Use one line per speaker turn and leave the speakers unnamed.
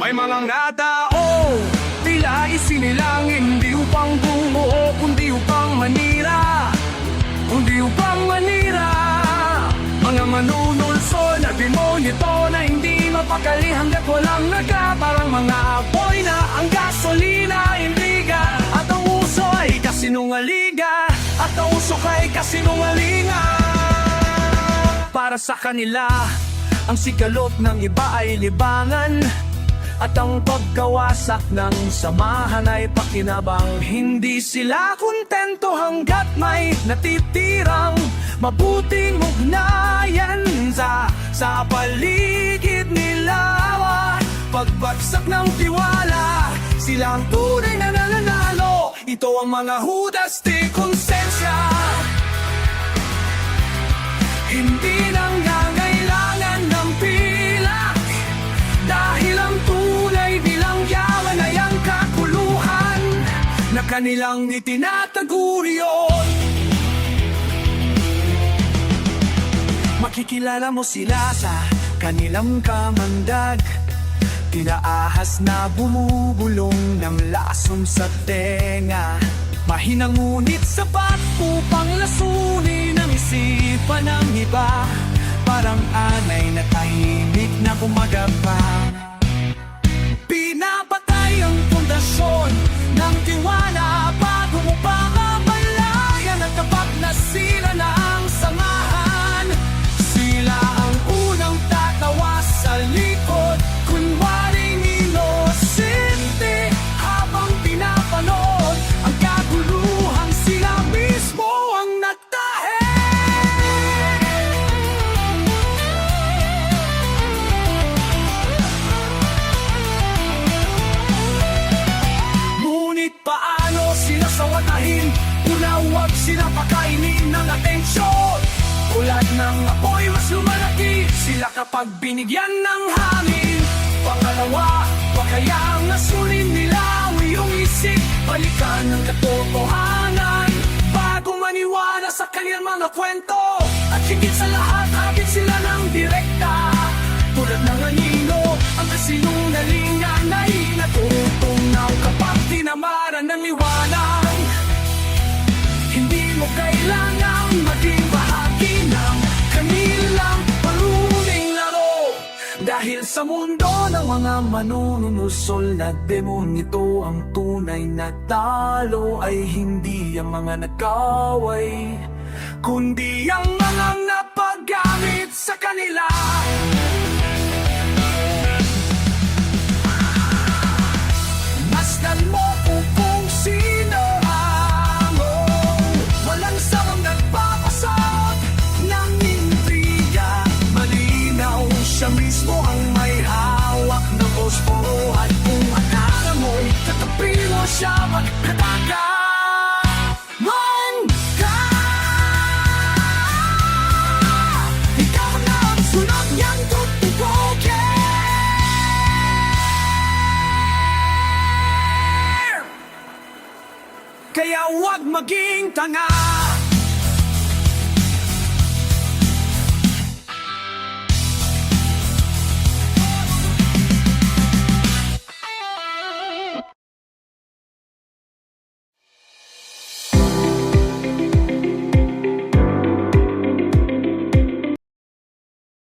May mga natao Tila isinilang Hindi upang bumuo Kundi upang manira. Kundi upang manira. Mga manunulso na demonyo Na hindi mapakali hanggat walang naga. Parang mga apoy na ang gasolina Imbiga At ang uso ay kasinungaliga At ang usok ay kasinungalinga. Para sa kanila Ang sigalot ng iba ay libangan At ang pagkawasak ng samahan ay pakinabang. Hindi sila kontento hanggat may natitirang Mabuting ugnayan sa, sa paligid nila. Pagbagsak ng tiwala Sila ang tunay na nananalo. Ito ang mga hudas di kanilang itinataguriyon Makikilala mo sila sa kanilang kamandag. Tinaahas na bumubulong ng lason sa tenga. Mahinang ngunit sapat upang lasunin ang isipan ng iba. Parang anay na tahimik na kumagapang Ulat ng apoy mas lumalaki. Sila kapag binigyan ng hangin Pangalawa, pakayang nasunin nila ang iyong isip. Balikan ng katotohanan Bago maniwala sa kanilang mga kwento. At higit sa lahat, agit sila ng direkta. Tulad ng anino, ang kasinungalingan ay natutunaw Dahil sa mundo ng mga manununusol na demon Ito ang tunay na talo ay hindi ang mga nagkaway Kundi ang mga napagamit siya magkataka Man ka! Ikaw na ang sunod niyang tutukokin. Kaya huwag maging tanga